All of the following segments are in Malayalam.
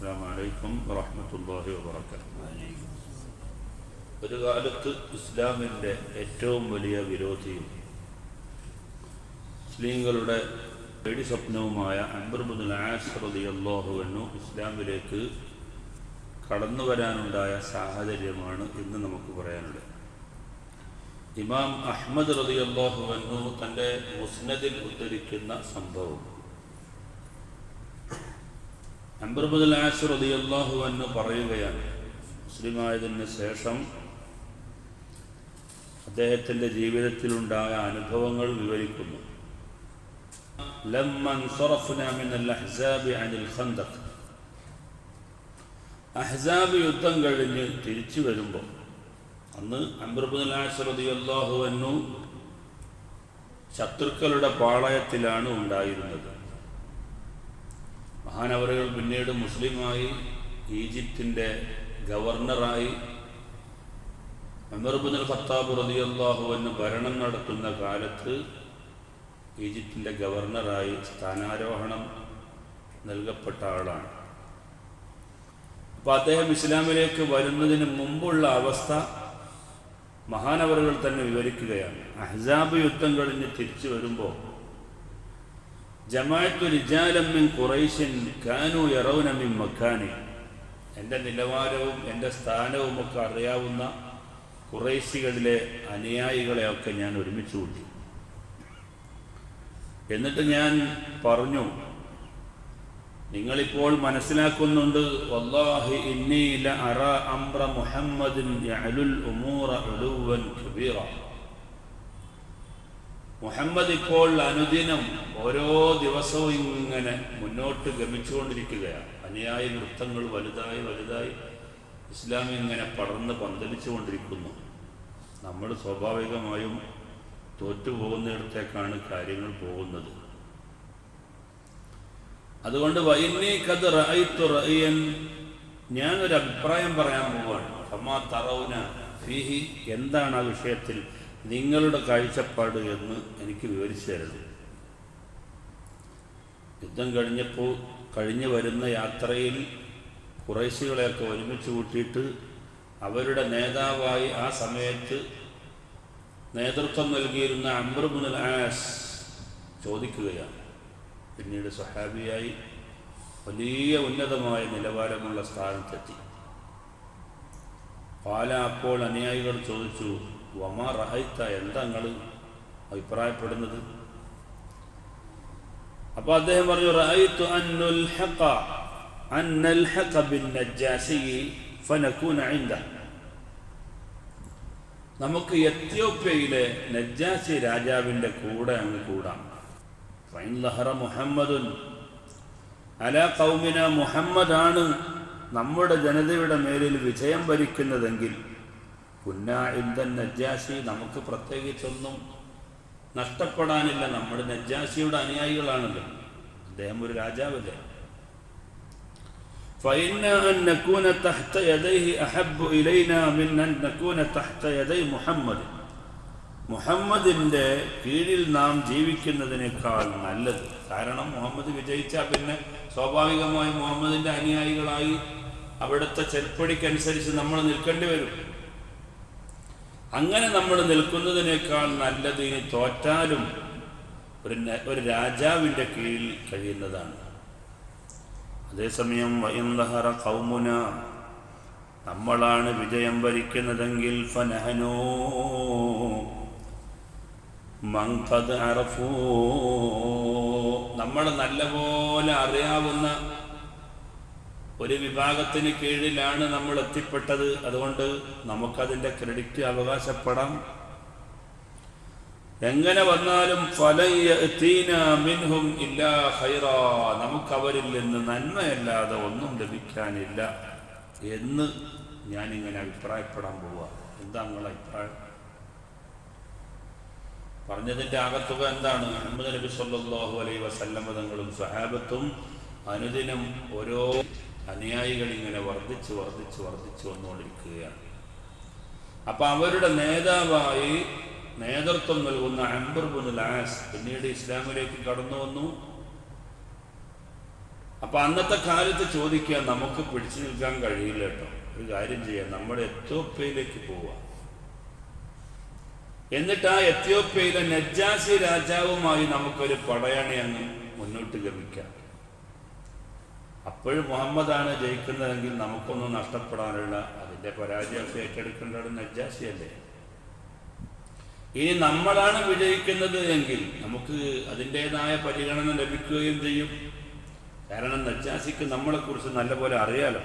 അസ്സാം വലൈക്കും വറഹമത്തല്ലാഹി വാബർക്കാത്തു ഒരു കാലത്ത് ഇസ്ലാമിന്റെ ഏറ്റവും വലിയ വിരോധിയും മുസ്ലിങ്ങളുടെ പേടി സ്വപ്നവുമായ അംബർബുദ് അള്ളാഹു എന്നു ഇസ്ലാമിലേക്ക് കടന്നു വരാനുണ്ടായ സാഹചര്യമാണ് ഇന്ന് നമുക്ക് പറയാനുള്ളത്. ഇമാം അഹമ്മദ് റതി അള്ളാഹുവെന്നു തന്റെ മുസ്നദിൽ ഉദ്ധരിക്കുന്ന സംഭവം അമ്പർബുൽ എന്ന് പറയുകയാണ്. മുസ്ലിമായതിന് ശേഷം അദ്ദേഹത്തിന്റെ ജീവിതത്തിലുണ്ടായ അനുഭവങ്ങൾ വിവരിക്കുന്നു. അഹ്സാബ് യുദ്ധം കഴിഞ്ഞ് തിരിച്ചു വരുമ്പോൾ അന്ന് അമ്രബുലാശ്രതിയല്ലാഹുവന്നു ശത്രുക്കളുടെ പാളയത്തിലാണ് ഉണ്ടായിരുന്നത്. മഹാനവറുകൾ പിന്നീട് മുസ്ലിമായി ഈജിപ്തിന്റെ ഗവർണറായി അമർബുൽ ഫത്താബ് റതിയല്ലാഹു എന്ന് ഭരണം നടത്തുന്ന കാലത്ത് ഈജിപ്തിന്റെ ഗവർണറായി സ്ഥാനാരോഹണം നൽകപ്പെട്ട ആളാണ്. അപ്പോൾ അദ്ദേഹം ഇസ്ലാമിലേക്ക് വരുന്നതിന് മുമ്പുള്ള അവസ്ഥ മഹാനവറുകൾ തന്നെ വിവരിക്കുകയാണ്. അഹ്സാബ് യുദ്ധം കഴിഞ്ഞ് തിരിച്ചു വരുമ്പോൾ എന്റെ നിലവാരവും എന്റെ സ്ഥാനവും ഒക്കെ അറിയാവുന്ന കുറേശികളിലെ അനുയായികളെയൊക്കെ ഞാൻ ഒരുമിച്ച് കൂട്ടി. എന്നിട്ട് ഞാൻ പറഞ്ഞു നിങ്ങളിപ്പോൾ മനസ്സിലാക്കുന്നുണ്ട് വല്ലാഹി ലഅറ അംറ മുഹമ്മദിൻ ഉമൂറ മുഹമ്മദ് ഇപ്പോൾ അനുദിനം ഓരോ ദിവസവും ഇങ്ങനെ മുന്നോട്ട് ഗമിച്ചുകൊണ്ടിരിക്കുകയാണ്. അനുയായി നൃത്തങ്ങൾ വലുതായി വലുതായി ഇസ്ലാം ഇങ്ങനെ പടർന്ന് പന്തലിച്ചുകൊണ്ടിരിക്കുന്നു. നമ്മൾ സ്വാഭാവികമായും തോറ്റുപോകുന്നിടത്തേക്കാണ് കാര്യങ്ങൾ പോകുന്നത്. അതുകൊണ്ട് വൈന്നീ കത് റഅയ്തു റഅയൻ ഞാനൊരു അഭിപ്രായം പറയാൻ പോവാണ്. ഫീഹി എന്താണ് ആ വിഷയത്തിൽ നിങ്ങളുടെ കാഴ്ചപ്പാട് എന്ന് എനിക്ക് വിവരിച്ചു തരുന്നത് യുദ്ധം കഴിഞ്ഞപ്പോൾ കഴിഞ്ഞു വരുന്ന യാത്രയിൽ കുറേശികളെയൊക്കെ ഒരുമിച്ച് കൂട്ടിയിട്ട് അവരുടെ നേതാവായി ആ സമയത്ത് നേതൃത്വം നൽകിയിരുന്ന അമ്രുബുൽ ആസ് ചോദിക്കുകയാണ്. പിന്നീട് സഹാബിയായി വലിയ ഉന്നതമായ നിലവാരമുള്ള സ്ഥാനത്തെത്തി. പാല അപ്പോൾ അനുയായികൾ ചോദിച്ചു വമാ റഹൈത്ത എന്താ നിങ്ങൾ അഭിപ്രായപ്പെടുന്നത്? അപ്പോൾ അദ്ദേഹം പറഞ്ഞു റഹൈത്തു അന്നുൽ നമുക്ക് എത്യോപ്യയിലെ നജാസി രാജാവിന്റെ കൂടെ അങ്ങ് കൂടാം. ഫൈൻ ലഹറ മുഹമ്മദുൻ. അല കൗമിന മുഹമ്മദാണ് നമ്മുടെ ജനതയുടെ മേലിൽ വിജയം ഭരിക്കുന്നതെങ്കിൽ പുന്ന ഇന്ദൻ നജ്ജാസി നമുക്ക് പ്രത്യേകിച്ചൊന്നും നഷ്ടപ്പെടാനില്ല നമ്മുടെ നജ്ജാസിയുടെ അനുയായികളാണല്ലോ അദ്ദേഹം ഒരു രാജാവല്ലേ فإن أن نكون تحت يديه أحب إلينا من أن نكون تحت يدي محمد മുഹമ്മദിൻ്റെ കീഴിൽ നാം ജീവിക്കുന്നതിനേക്കാൾ നല്ലത് കാരണം മുഹമ്മദ് വിജയിച്ചാൽ പിന്നെ സ്വാഭാവികമായും മുഹമ്മദിൻ്റെ അനുയായികളായി അവിടുത്തെ ചെൽപ്പടിക്കനുസരിച്ച് നമ്മൾ നിൽക്കേണ്ടി വരും അങ്ങനെ നമ്മൾ നിൽക്കുന്നതിനേക്കാൾ നല്ലത് ഇനി തോറ്റാലും ഒരു ഒരു രാജാവിന്റെ കീഴിൽ കഴിയുന്നതാണ്. അതേസമയം വയന്തഹറ കൗമുന നമ്മളാണ് വിജയം വരിക്കുന്നതെങ്കിൽ ഫനഹനോ മങ്ഫദ് അറഫോ. നമ്മൾ നല്ലപോലെ അറിയാവുന്ന ഒരു വിഭാഗത്തിന് കീഴിലാണ് നമ്മൾ എത്തിപ്പെട്ടത്. അതുകൊണ്ട് നമുക്കതിന്റെ ക്രെഡിറ്റ് അവകാശപ്പെടാം. എങ്ങനെ വന്നാലും മിൻഹും ഇല്ലാ ഹൈറാ നമുക്കവരിൽ നിന്ന് നന്മയല്ലാതെ ഒന്നും ലഭിക്കാനില്ല എന്ന് ഞാനിങ്ങനെ അഭിപ്രായപ്പെടാൻ പോവുക എന്താ നിങ്ങളുടെ അഭിപ്രായം? പറഞ്ഞതിന്റെ ആകത്തുക എന്താണ്? അഹമ്മദ് നബി സല്ലല്ലാഹു അലൈഹി വസല്ലമ തങ്ങളും സഹാബത്തും അനുദിനം ഓരോ അനുയായികൾ ഇങ്ങനെ വർദ്ധിച്ച് വർദ്ധിച്ച് വർദ്ധിച്ച് വന്നുകൊണ്ടിരിക്കുകയാണ്. അപ്പം അവരുടെ നേതാവായി നേതൃത്വം നൽകുന്ന അംബർബുൽ ആസ് പിന്നീട് ഇസ്ലാമിലേക്ക് കടന്നു വന്നു. അപ്പൊ അന്നത്തെ കാലത്ത് ചോദിക്കുക നമുക്ക് പിടിച്ചു നിൽക്കാൻ കഴിയില്ല കേട്ടോ. ഒരു കാര്യം ചെയ്യാം. നമ്മുടെ എത്യോപ്യയിലേക്ക് പോവാം. എന്നിട്ട് ആ എത്യോപ്യയിലെ നജാസി രാജാവുമായി നമുക്കൊരു പടയണി അങ്ങ് മുന്നോട്ട് ഗമിക്കാം അപ്പോഴും മുഹമ്മദാണ് ജയിക്കുന്നതെങ്കിൽ നമുക്കൊന്നും നഷ്ടപ്പെടാനുള്ള അതിന്റെ പരാജയമൊക്കെ ഏറ്റെടുക്കേണ്ടത് നജ്ജാസിയല്ലേ ഇനി നമ്മളാണ് വിജയിക്കുന്നത് എങ്കിൽ നമുക്ക് അതിന്റെതായ പരിഗണന ലഭിക്കുകയും ചെയ്യും. കാരണം നജ്ജാസിക്ക് നമ്മളെക്കുറിച്ച് നല്ലപോലെ അറിയാലോ.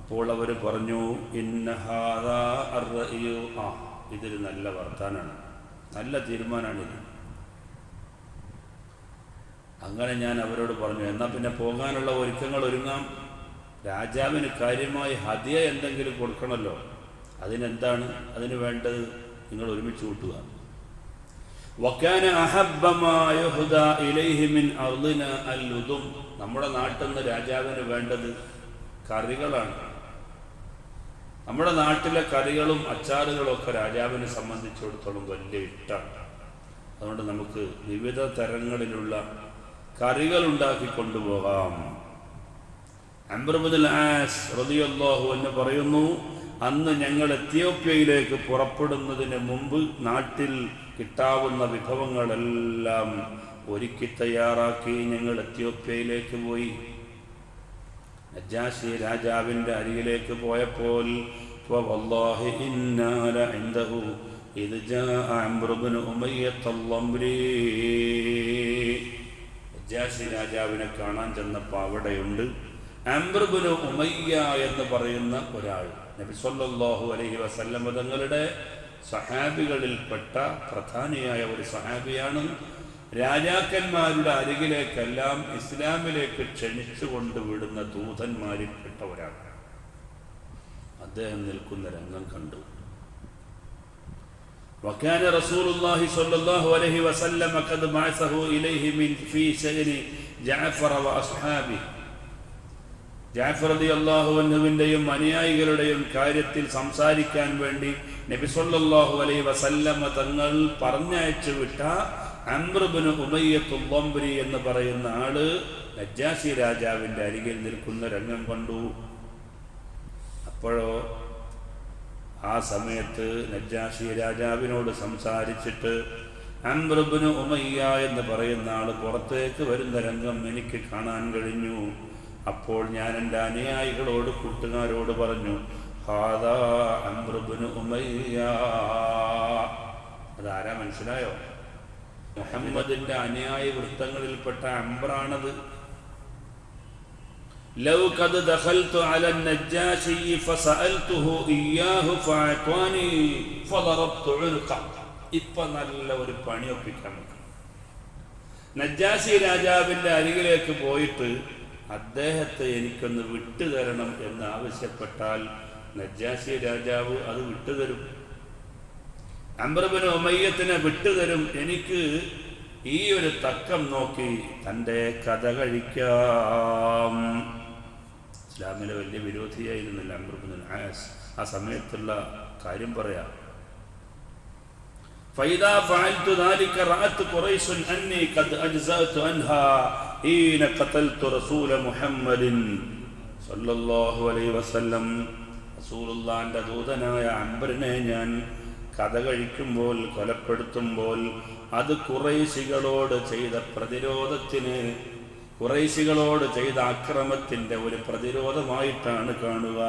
അപ്പോൾ അവർ പറഞ്ഞു ഇന്നഹാദാ ഇതൊരു നല്ല വർത്താനാണ്. നല്ല തീരുമാനമാണിത് അങ്ങനെ ഞാൻ അവരോട് പറഞ്ഞു എന്നാൽ പിന്നെ പോകാനുള്ള ഒരുക്കങ്ങൾ ഒരുങ്ങാം. രാജാവിന് കാര്യമായി ഹതിയ എന്തെങ്കിലും കൊടുക്കണമല്ലോ. അതിനെന്താണ്? അതിന് വേണ്ടത് നിങ്ങൾ ഒരുമിച്ച് കൂട്ടുക. വക്കാന നമ്മുടെ നാട്ടിൽ നിന്ന് രാജാവിന് വേണ്ടത് കറികളാണ്. നമ്മുടെ നാട്ടിലെ കറികളും അച്ചാറുകളും ഒക്കെ രാജാവിനെ സംബന്ധിച്ചിടത്തോളം വലിയ ഇഷ്ടമാണ് അതുകൊണ്ട് നമുക്ക് വിവിധ തരങ്ങളിലുള്ള കറികൾ ഉണ്ടാക്കി കൊണ്ടുപോകാം അംബ്രബുദുൽ എന്ന് പറയുന്നു അന്ന് ഞങ്ങൾ എത്യോപ്യയിലേക്ക് പുറപ്പെടുന്നതിന് മുമ്പ് നാട്ടിൽ കിട്ടാവുന്ന വിഭവങ്ങളെല്ലാം ഒരുക്കി തയ്യാറാക്കി ഞങ്ങൾ എത്യോപ്യയിലേക്ക് പോയി. നജാശി രാജാവിന്റെ അരികിലേക്ക് പോയപ്പോൾ ഇത് നജാഷി രാജാവിനെ കാണാൻ ചെന്നപ്പോൾ അവിടെയുണ്ട്. അംബ്രബുനു ഉമയ്യ എന്ന് പറയുന്ന ഒരാൾ. നബി സല്ലല്ലാഹു അലൈഹി വസല്ലം തങ്ങളുടെ സഹാബികളിൽപ്പെട്ട പ്രധാനിയായ ഒരു സഹാബിയാണ്. രാജാക്കന്മാരുടെ അരികിലേക്കെല്ലാം ഇസ്ലാമിലേക്ക് ക്ഷണിച്ചു കൊണ്ടുവിടുന്ന ദൂതന്മാരിൽപ്പെട്ട ഒരാൾ. അദ്ദേഹം നിൽക്കുന്ന രംഗം കണ്ടു. وكان رسول الله صلى الله عليه وسلم قد بعثه إليه من في شأن جعفر وأصحابه ജാഫർ അലി അള്ളാഹുവിൻ്റെയും അനുയായികളുടെയും കാര്യത്തിൽ സംസാരിക്കാൻ വേണ്ടി നബി സല്ലല്ലാഹു അലൈഹി വസല്ലമ തങ്ങൾ പറഞ്ഞയച്ചു വിട്ട അമ്രബിന് ഉമയ്യത്തുള്ളംബരി എന്ന് പറയുന്ന ആള് നജ്ജാസി രാജാവിൻ്റെ അരികിൽ നിൽക്കുന്ന രംഗം കണ്ടു അപ്പോഴോ ആ സമയത്ത് നജ്ജാഷി രാജാവിനോട് സംസാരിച്ചിട്ട് അംബ്രബിന് ഉമയ്യ എന്ന് പറയുന്ന ആൾ പുറത്തേക്ക് വരുന്ന രംഗം എനിക്ക് കാണാൻ കഴിഞ്ഞു. അപ്പോൾ ഞാൻ എന്റെ അനുയായികളോട് കൂട്ടുകാരോട് പറഞ്ഞു ഹാദാ അംബ്രബിന് ഉമയ്യ. അതാരാ മനസ്സിലായോ? മുഹമ്മദിന്റെ അനുയായി വൃത്തങ്ങളിൽപ്പെട്ട അംബ്രാണത് لو قد دخلت على النجاشي فسألته إياه فأعطاني فضربت عنقه ഇപ്പൊ നല്ല ഒരു പണി ഒപ്പിക്കാൻ നമുക്ക് നജ്ജാസി രാജാവിന്റെ അരികിലേക്ക് പോയിട്ട് അദ്ദേഹത്തെ എനിക്കൊന്ന് വിട്ടുതരണം എന്ന് ആവശ്യപ്പെട്ടാൽ നജ്ജാസി രാജാവ് അത് വിട്ടുതരും അംബർബിന് ഒമയ്യത്തിനെ വിട്ടുതരും എനിക്ക് ഈ ഒരു തക്കം നോക്കി തൻ്റെ കഥ കഴിക്കാം ഇസ്ലാമിലെ വലിയ വിരോധിയായിരുന്നില്ല അംബർബിൻ ആസ് ആ സമയത്തുള്ള കാര്യം പറയാം فإذا فعلت ذلك رأت قريش أني قد أجزأت عنها حين قتلت رسول محمد صلى الله عليه وسلم رسول الله ദൂതനായ അംബറിനെ ഞാൻ കഥ കഴിക്കുമ്പോൾ കൊലപ്പെടുത്തുമ്പോൾ അത് കുറേശികളോട് ചെയ്ത പ്രതിരോധത്തിന് കുറേശികളോട് ചെയ്ത അക്രമത്തിന്റെ ഒരു പ്രതിരോധമായിട്ടാണ് കാണുക.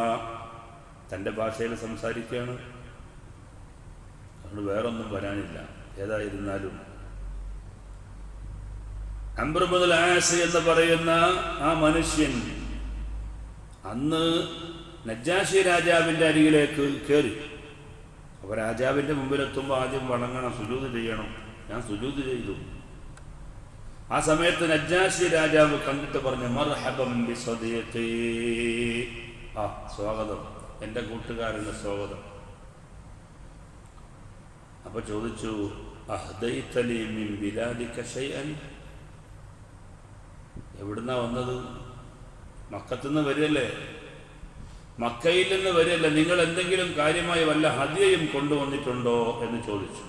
തന്റെ ഭാഷയിൽ സംസാരിക്കുകയാണ്. അതുകൊണ്ട് വേറൊന്നും വരാനില്ല. ഏതായിരുന്നാലും. അംബ്രബുദൽ ആസ് എന്ന് പറയുന്ന ആ മനുഷ്യൻ അന്ന് നജ്ജാശി രാജാവിന്റെ അരികിലേക്ക് കയറി. അപ്പോൾ രാജാവിന്റെ മുമ്പിലെത്തുമ്പോൾ ആദ്യം വണങ്ങണം സുജൂത് ചെയ്യണം. ഞാൻ സുജൂത് ചെയ്തു. ആ സമയത്ത് നജ്ജാശി രാജാവ് കണ്ടിട്ട് പറഞ്ഞു മർഹബം ബിസ്വദീഖി." ആ സ്വാഗതം. എന്റെ കൂട്ടുകാരന് സ്വാഗതം. അപ്പൊ ചോദിച്ചു എവിടുന്നാ വന്നത്? മക്കത്തുനിന്ന് വരിയല്ലേ മക്കയിൽ നിന്ന് വരികയല്ല? നിങ്ങൾ എന്തെങ്കിലും കാര്യമായി വല്ല ഹദിയയും കൊണ്ടുവന്നിട്ടുണ്ടോ എന്ന് ചോദിച്ചു.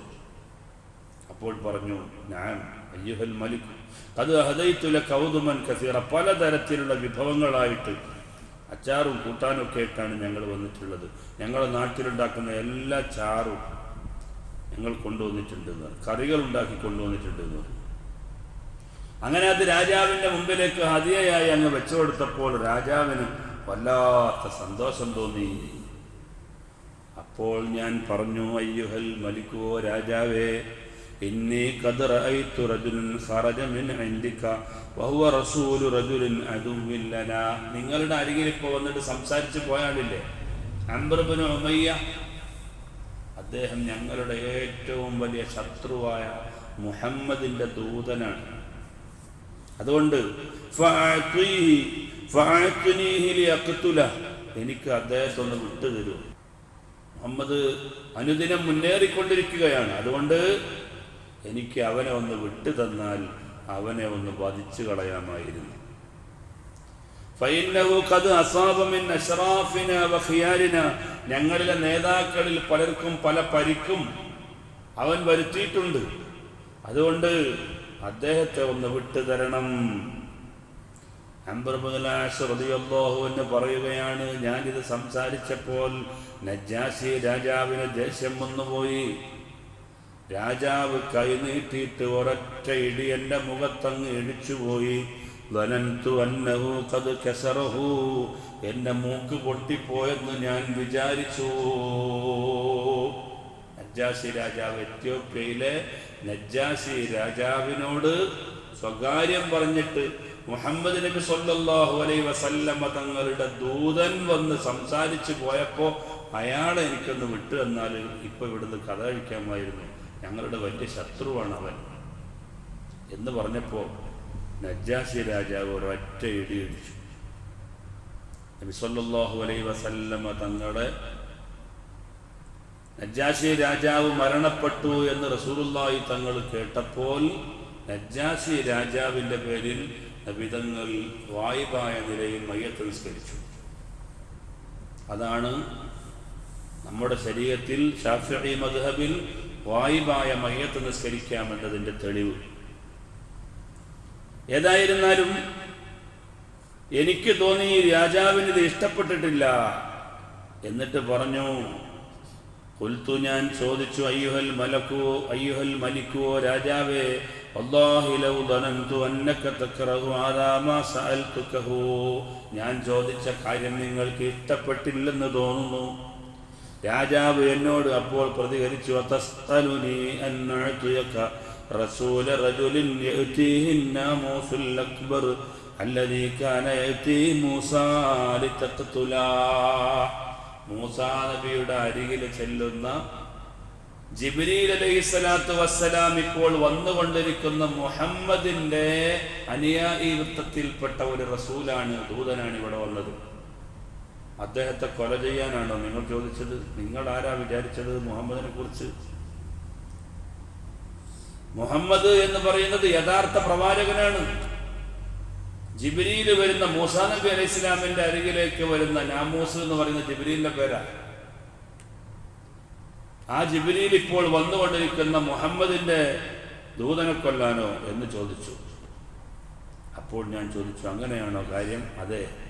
അപ്പോൾ പറഞ്ഞു ഞാൻ അയ്യുഹൽ മലിക് അത് ഹദൈത്തുല കൗതുമൻ കസീറ പലതരത്തിലുള്ള വിഭവങ്ങളായിട്ട് അച്ചാറും കൂട്ടാനും ഒക്കെ ആയിട്ടാണ് ഞങ്ങൾ വന്നിട്ടുള്ളത് ഞങ്ങളെ നാട്ടിലുണ്ടാക്കുന്ന എല്ലാ ചാറും ഞങ്ങൾ കൊണ്ടുവന്നിട്ടുണ്ട് എന്ന്. കറികൾ ഉണ്ടാക്കി കൊണ്ടുവന്നിട്ടുണ്ട് എന്ന്. അങ്ങനെ അത് രാജാവിന്റെ മുമ്പിലേക്ക് ഹതിയായി അങ്ങ് വെച്ചു കൊടുത്തപ്പോൾ രാജാവിന് വല്ലാത്ത സന്തോഷം തോന്നി അപ്പോൾ ഞാൻ പറഞ്ഞു അയ്യുഹൽ മലിക്കുവോ രാജാവേ ഇന്നി قد رأيت റജുലൻ خرج മിൻ عندك وهو റസൂലു റജുലിൻ عدو لنا നിങ്ങളുടെ അരികിൽ ഇപ്പോൾ വന്നിട്ട് സംസാരിച്ച് പോയാളില്ലേ? അംബർബിന് ഉമയ്യ അദ്ദേഹം ഞങ്ങളുടെ ഏറ്റവും വലിയ ശത്രുവായ മുഹമ്മദിന്റെ ദൂതനാണ്. അതുകൊണ്ട്. എനിക്ക് അദ്ദേഹത്തെ ഒന്ന് വിട്ടു തരൂ മുഹമ്മദ് അനുദിനം മുന്നേറിക്കൊണ്ടിരിക്കുകയാണ്. അതുകൊണ്ട് എനിക്ക് അവനെ ഒന്ന് വിട്ടു തന്നാൽ അവനെ ഒന്ന് വധിച്ചു കളയാമായിരുന്നു. ഞങ്ങളിലെ നേതാക്കളിൽ പലർക്കും പല പരിക്കും അവൻ വരുത്തിയിട്ടുണ്ട്. അതുകൊണ്ട് അദ്ദേഹത്തെ ഒന്ന് വിട്ടുതരണം. അംബർബുദലാശ്രതിയല്ലോഹുവെന്ന് പറയുകയാണ് ഞാനിത് സംസാരിച്ചപ്പോൾ നജാസി രാജാവിന് ദേഷ്യം വന്നുപോയി. രാജാവ് കൈനീട്ടിയിട്ട് ഒരൊറ്റ ഇടി എന്റെ മുഖത്തങ്ങ് ഇടിച്ചുപോയി. ധനന്തു അന്നഹു കത് കെസറഹു എന്റെ മൂക്ക് പൊട്ടിപ്പോയെന്ന് ഞാൻ വിചാരിച്ചു. നജ്ജാസി രാജാവ് എത്യോപ്യയിലെ നജ്ജാസി രാജാവിനോട് സ്വകാര്യം പറഞ്ഞിട്ട് മുഹമ്മദ് നബി സല്ലല്ലാഹു അലൈഹി വസല്ലമ തങ്ങളുടെ ദൂതൻ വന്ന് സംസാരിച്ചു പോയപ്പോൾ അയാളെ എനിക്കൊന്ന് വിട്ടു എന്നാൽ ഇപ്പൊ ഇവിടുന്ന് കഥ കഴിക്കാമായിരുന്നു. ഞങ്ങളുടെ വലിയ ശത്രുവാണ് അവൻ എന്ന് പറഞ്ഞപ്പോൾ നജാസി രാജാവ് ഒരൊറ്റ ഇടി നബിസ്വല്ലാഹു അലൈ വസല്ലമ തങ്ങളുടെ നജ്ജാശി രാജാവ് മരണപ്പെട്ടു എന്ന് റസൂലുള്ളാഹി തങ്ങൾ കേട്ടപ്പോൾ നജാസി രാജാവിന്റെ പേരിൽ നബിതങ്ങൾ വായ്പായ നിലയിൽ മയ്യത്ത് നിസ്കരിച്ചു. അതാണ് നമ്മുടെ ശരീരത്തിൽ ഷാഫി മദ്ഹബിൽ വായിബായ മയ്യത്ത് നിസ്കരിക്കാമെന്നതിന്റെ തെളിവ്. ഏതായിരുന്നാലും എനിക്ക് തോന്നി രാജാവിന് ഇത് ഇഷ്ടപ്പെട്ടിട്ടില്ല. എന്നിട്ട് പറഞ്ഞു കൊൽത്തു ഞാൻ ചോദിച്ചു അയ്യുഹൽ മലക്കോ അയ്യുഹൽ മലിക്കുവോ രാജാവേ ഞാൻ ചോദിച്ച കാര്യം നിങ്ങൾക്ക് ഇഷ്ടപ്പെട്ടില്ലെന്ന് തോന്നുന്നു. രാജാവ് എന്നോട് അപ്പോൾ പ്രതികരിച്ചു "അതസ്അലുനി അൻ അഅ്തിയക റസൂല റജുലിൻ യഅ്തീഹി الناموس الأكبر الذي كان يأتي موسى لتقتله മൂസാ നബിയുടെ അരികിൽ ചെല്ലുന്ന ജിബ്രീൽ അലൈഹി സ്വലാത്തു വസ്സലാം ഇപ്പോൾ വന്നുകൊണ്ടിരിക്കുന്ന മുഹമ്മദിന്റെ അനുയായി വൃത്തത്തിൽപ്പെട്ട ഒരു റസൂലാണ് ദൂതനാണ് ഇവിടെ വന്നത് അദ്ദേഹത്തെ കൊല ചെയ്യാനാണോ നിങ്ങൾ ചോദിച്ചത്? നിങ്ങൾ ആരാ വിചാരിച്ചത് മുഹമ്മദിനെ കുറിച്ച്? മുഹമ്മദ് എന്ന് പറയുന്നത് യഥാർത്ഥ പ്രവാചകനാണ്. ജിബ്രീൽ വരുന്ന മൂസാ നബി അലൈഹി ഇസ്ലാമിന്റെ അരികിലേക്ക് വരുന്ന നാമൂസ് എന്ന് പറയുന്ന ജിബ്രീലിന്റെ പേരാ. ആ ജിബ്രീൽ ഇപ്പോൾ വന്നുകൊണ്ടിരിക്കുന്ന മുഹമ്മദിന്റെ ദൂതനെ കൊല്ലാനോ എന്ന് ചോദിച്ചു. അപ്പോൾ ഞാൻ ചോദിച്ചു അങ്ങനെയാണോ കാര്യം? അതെ.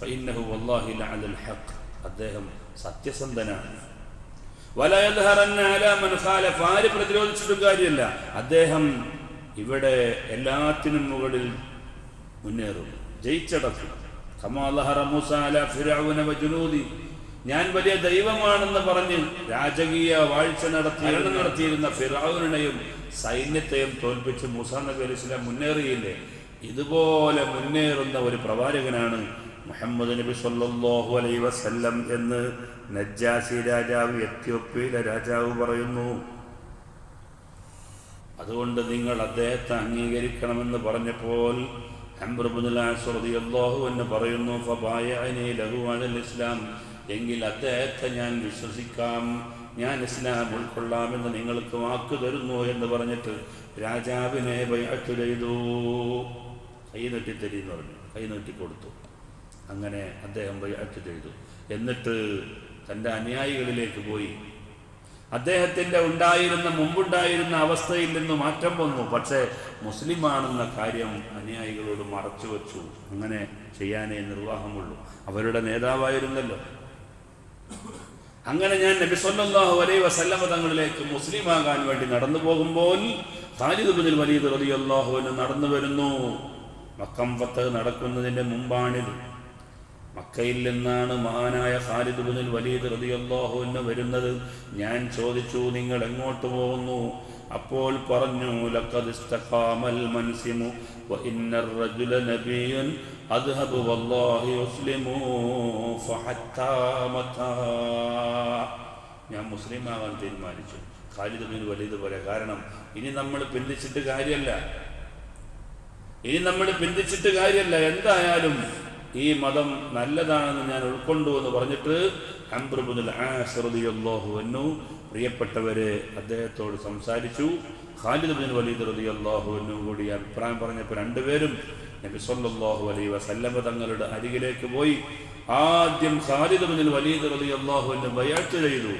ഫൈന്നഹു വല്ലാഹി ലഅലൽ ഹഖ് അദ്ദേഹം സത്യസന്ധനാണ്. വല യദ്ഹറന്ന അലാ മൻ ഖാലഫ. ആര് പ്രതിരോധിച്ചിട്ടും കാര്യമല്ല. അദ്ദേഹം ഇവിടെ എല്ലാത്തിനും മുകളിൽ മുന്നേറും. ജയിച്ചടക്കും. കമാലഹറ മൂസ അല വജുനൂദി. ഞാൻ വലിയ ദൈവമാണെന്ന് പറഞ്ഞ് രാജകീയ വാഴ്ച നടത്തി നടത്തിയിരുന്ന ഫിറാവുനെയും സൈന്യത്തെയും തോൽപ്പിച്ച് മൂസ നബി അലൈഹി മുന്നേറിയില്ലേ? ഇതുപോലെ മുന്നേറുന്ന ഒരു പ്രവാചകനാണ് മുഹമ്മദ് നബി സല്ലല്ലാഹു അലൈഹി വസല്ലം എന്ന് നജ്ജാസി രാജാവ് എത്യോപ്യയിലെ രാജാവ് പറയുന്നു. അതുകൊണ്ട് നിങ്ങൾ അദ്ദേഹത്തെ അംഗീകരിക്കണമെന്ന് പറഞ്ഞപ്പോൾ എന്ന് പറയുന്നു ഇസ്ലാം. എങ്കിൽ അദ്ദേഹത്തെ ഞാൻ വിശ്വസിക്കാം ഞാൻ ഇസ്ലാം ഉൾക്കൊള്ളാമെന്ന് നിങ്ങൾക്ക് വാക്ക് തരുന്നു എന്ന് പറഞ്ഞിട്ട് രാജാവിനെ ബൈഅത്ത് ചെയ്തു. കൈ തരി എന്ന് പറഞ്ഞു കൈ നീട്ടി കൊടുത്തു. അങ്ങനെ അദ്ദേഹം ബൈഅത്ത് ചെയ്തു. എന്നിട്ട് തന്റെ അനുയായികളിലേക്ക് പോയി. അദ്ദേഹത്തിന്റെ ഉണ്ടായിരുന്ന മുമ്പുണ്ടായിരുന്ന അവസ്ഥയിൽ നിന്ന് മാറ്റം വന്നു. പക്ഷേ മുസ്ലിമാണെന്ന കാര്യം അനുയായികളോട് മറച്ചു വച്ചു. അങ്ങനെ ചെയ്യാനേ നിർവാഹമുള്ളൂ. അവരുടെ നേതാവായിരുന്നല്ലോ. അങ്ങനെ ഞാൻ നബി സല്ലല്ലാഹു അലൈഹി വസല്ലമ തങ്ങളിലേക്ക് മുസ്ലിമാകാൻ വേണ്ടി നടന്നു പോകുമ്പോൾ ഖാലിദ് ബിൻ വലീദ് റളിയല്ലാഹു അൻഹു നടന്നു വരുന്നു. മക്കം നടക്കുന്നതിന്റെ മുമ്പാണിത്. മക്കയിൽ നിന്നാണ് മഹാനായ ഖാലിദ് ബിൻ വലീദ് റളിയല്ലാഹു അൻഹു വരുന്നത്. ഞാൻ ചോദിച്ചു നിങ്ങൾ എങ്ങോട്ട് പോകുന്നു? അപ്പോൾ പറഞ്ഞു ലഖദ് ഇസ്തഖാമൽ മൻസിമു വ ഇന്നർ റജുല നബിയൻ അദ്ഹബു വല്ലാഹി യുസ്ലിമു ഫഹത്താ മതാ. ഞാൻ മുസ്ലിമാകാൻ തീരുമാനിച്ചു. ഖാലിദ് ബിൻ വലീദ് പോലെ. കാരണം ഇനി നമ്മൾ പിന്തിച്ചിട്ട് കാര്യമല്ല ഇനി നമ്മൾ പിന്തിച്ചിട്ട് കാര്യമല്ല എന്തായാലും ഈ മതം നല്ലതാണെന്ന് ഞാൻ ഉൾക്കൊണ്ടു എന്ന് പറഞ്ഞിട്ട് അംബ്രബുൽ ആസ്റദിയല്ലാഹു എന്നു പ്രിയപ്പെട്ടവരെ അദ്ദേഹത്തോട് സംസാരിച്ചു. ഖാലിദ് ബിൻ വലീദ് റതിയല്ലാഹു എന്നു കൂടി അഭിപ്രായം പറഞ്ഞപ്പോൾ രണ്ടുപേരും നബി സല്ലല്ലാഹു അലൈഹി വസല്ലമ തങ്ങളുടെ അരികിലേക്ക് പോയി. ആദ്യം ഖാലിദ് ബിൻ വലീദ് റതിയല്ലാഹു എന്നു ബയാറ്റ് ചെയ്തു.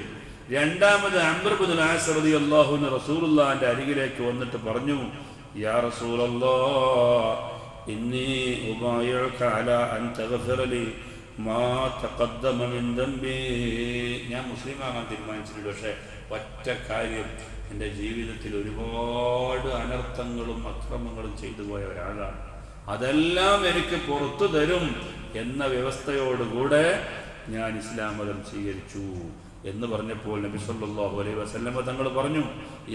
രണ്ടാമത് അംബ്രബുൽ ആസ് റളിയല്ലാഹു എന്നു റസൂലുള്ളാഹിന്റെ അരികിലേക്ക് വന്നിട്ട് പറഞ്ഞു യാ റസൂലല്ലാഹ് ഇന്നി ഉബായിഉക അലാ അൻ തഗ്ഫിറ ലി മാ തഖദ്ദമ മിൻ ദംബി ഞാൻ മുസ്ലിമാകാൻ തീരുമാനിച്ചിട്ടുണ്ട്. പക്ഷേ ഒറ്റ കാര്യം. എന്റെ ജീവിതത്തിൽ ഒരുപാട് അനർത്ഥങ്ങളും അക്രമങ്ങളും ചെയ്തു പോയ ഒരാളാണ്. അതെല്ലാം എനിക്ക് പുറത്തു തരും എന്ന വ്യവസ്ഥയോടുകൂടെ ഞാൻ ഇസ്ലാം മതം സ്വീകരിച്ചു എന്ന് പറഞ്ഞപ്പോൾ നബി സല്ലല്ലാഹു അലൈഹി വസല്ലമ തങ്ങൾ പറഞ്ഞു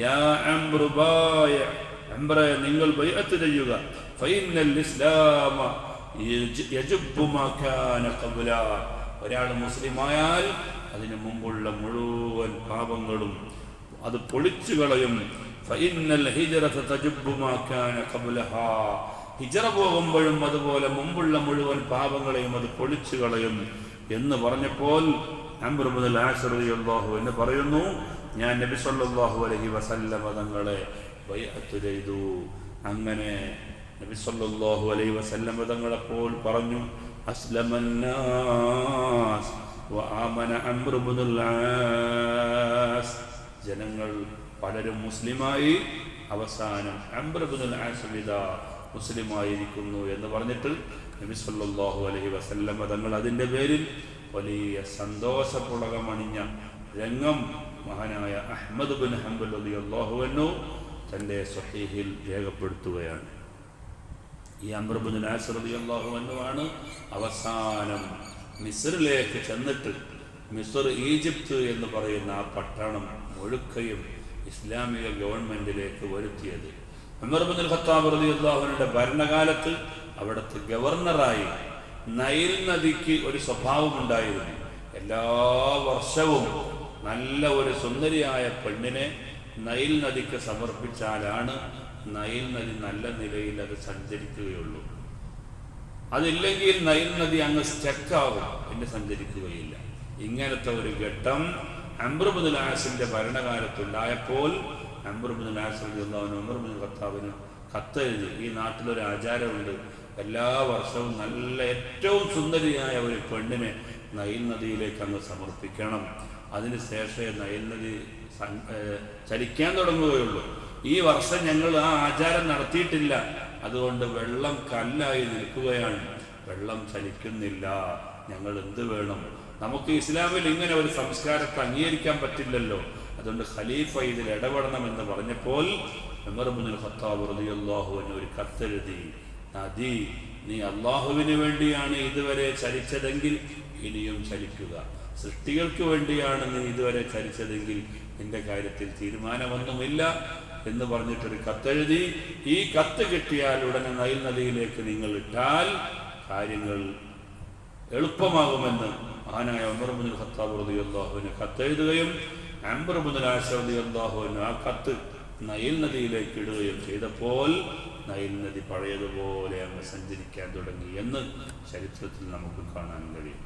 യാ അംറു ബായ നിങ്ങൾ ബൈഅത്ത് ചെയ്യുക. ഫൈനൽ ഇസ്ലാമ يجب ما كان ഖബ്ല. ഒരാൾ മുസ്ലിമായാൽ അതിനു മുമ്പുള്ള മുഴുവൻ പാപങ്ങളും അത് പൊളിച്ചു കളയും. ഹിജറ പോകുമ്പോഴും അതുപോലെ മുമ്പുള്ള മുഴുവൻ പാപങ്ങളെയും അത് പൊളിച്ചു കളയും. എന്ന് പറഞ്ഞപ്പോൾ അംബ്രബുൽ ആശ്രദിയല്ലാഹു എന്ന് പറയുന്നു ഞാൻ നബി സല്ലല്ലാഹു അലൈഹി വസല്ലമ തങ്ങളെ ബൈഅത്ത് ചെയ്തു. അങ്ങനെ നബി സല്ലല്ലാഹു അലൈഹി വസല്ലം തങ്ങളപ്പോൾ പറഞ്ഞു അസ്ലമന്നാസ് വആമന അംറു ഇബ്നുൽ ആസ്. ജനങ്ങൾ പലരും മുസ്ലിമായി അവസാനം അംറു ഇബ്നുൽ ആസ് വിദാ മുസ്ലിമായിരിക്കുന്നു എന്ന് പറഞ്ഞിട്ട് നബി സല്ലല്ലാഹു അലൈഹി വസല്ലം തങ്ങൾ അതിന്റെ പേരിൽ വലിയ സന്തോഷപുളകമണിഞ്ഞ രംഗം മഹാനായ അഹ്മദ് ബിൻ ഹംബൽ റളിയല്ലാഹു അൻഹു തന്റെ സ്വഹീഹിൽ രേഖപ്പെടുത്തുകയാണ്. ഈ അൻഹു ആണ് അവസാനം മിസ്റിലേക്ക് ചെന്നിട്ട് മിസ്ർ ഈജിപ്ത് എന്ന് പറയുന്ന ആ പട്ടണം മുഴുക്കയും ഇസ്ലാമിക ഗവൺമെന്റിലേക്ക് വരുത്തിയത്. ഉമർ ഖത്താബ് ഖത്താബ് റളിയല്ലാഹുവിന്റെ ഭരണകാലത്ത് അവിടുത്തെ ഗവർണറായി നൈൽ നദിക്ക് ഒരു സ്വഭാവമുണ്ടായിരുന്നു എല്ലാ വർഷവും നല്ല ഒരു സുന്ദരിയായ പെണ്ണിനെ നൈൽ നദിക്ക് സമർപ്പിച്ചാലാണ് നൈൽ നദി നല്ല നിലയിൽ അത് സഞ്ചരിക്കുകയുള്ളൂ. അതില്ലെങ്കിൽ നൈൽ നദി അങ്ങ് സ്റ്റക്കാവും പിന്നെ സഞ്ചരിക്കുകയില്ല. ഇങ്ങനത്തെ ഒരു ഘട്ടം അംബ്രബുദുൽ ആസിന്റെ ഭരണകാലത്തുണ്ടായപ്പോൾ അംബ്രബുദുൽ ആസിനും ഖത്താബിനും കത്തെഴുതി. ഈ നാട്ടിലൊരു ആചാരമുണ്ട്. എല്ലാ വർഷവും നല്ല ഏറ്റവും സുന്ദരിയായ ഒരു പെണ്ണിനെ നൈൽ നദിയിലേക്ക് അങ്ങ് സമർപ്പിക്കണം. അതിനുശേഷമേ നൈൽ നദി ചലിക്കാൻ തുടങ്ങുകയുള്ളൂ. ഈ വർഷം ഞങ്ങൾ ആ ആചാരം നടത്തിയിട്ടില്ല. അതുകൊണ്ട് വെള്ളം കല്ലായി നിൽക്കുകയാണ്. വെള്ളം ചലിക്കുന്നില്ല. ഞങ്ങൾ എന്ത് വേണം? നമുക്ക് ഇസ്ലാമിൽ ഇങ്ങനെ ഒരു സംസ്കാരത്തെ അംഗീകരിക്കാൻ പറ്റില്ലല്ലോ. അതുകൊണ്ട് ഖലീഫ ഇതിൽ ഇടപെടണമെന്ന് പറഞ്ഞപ്പോൾ ഖത്താബ് റളിയല്ലാഹു അൻഹു ഒരു കത്തെഴുതി. നദി നീ അള്ളാഹുവിന് വേണ്ടിയാണ് ഇതുവരെ ചലിച്ചതെങ്കിൽ ഇനിയും ചലിക്കുക. സൃഷ്ടികൾക്ക് വേണ്ടിയാണ് നീ ഇതുവരെ ചലിച്ചതെങ്കിൽ നിന്റെ കാര്യത്തിൽ തീരുമാനമൊന്നുമില്ല. എന്ന് പറഞ്ഞിട്ടൊരു കത്തെഴുതി ഈ കത്ത് കിട്ടിയാൽ ഉടനെ നൈൽ നദിയിലേക്ക് നിങ്ങൾ ഇട്ടാൽ കാര്യങ്ങൾ എളുപ്പമാകുമെന്ന് മഹാനായ ഉമർബുൽ ഖത്താബ് അള്ളാഹുവിന് കത്തെഴുതുകയും അംബർബുൽ ആശ അള്ളാഹുവിന് ആ കത്ത് നൈൽ നദിയിലേക്ക് ഇടുകയും ചെയ്തപ്പോൾ നൈൽ നദി പഴയതുപോലെ അങ്ങ് സഞ്ചരിക്കാൻ തുടങ്ങി എന്ന് ചരിത്രത്തിൽ നമുക്ക് കാണാൻ കഴിയും.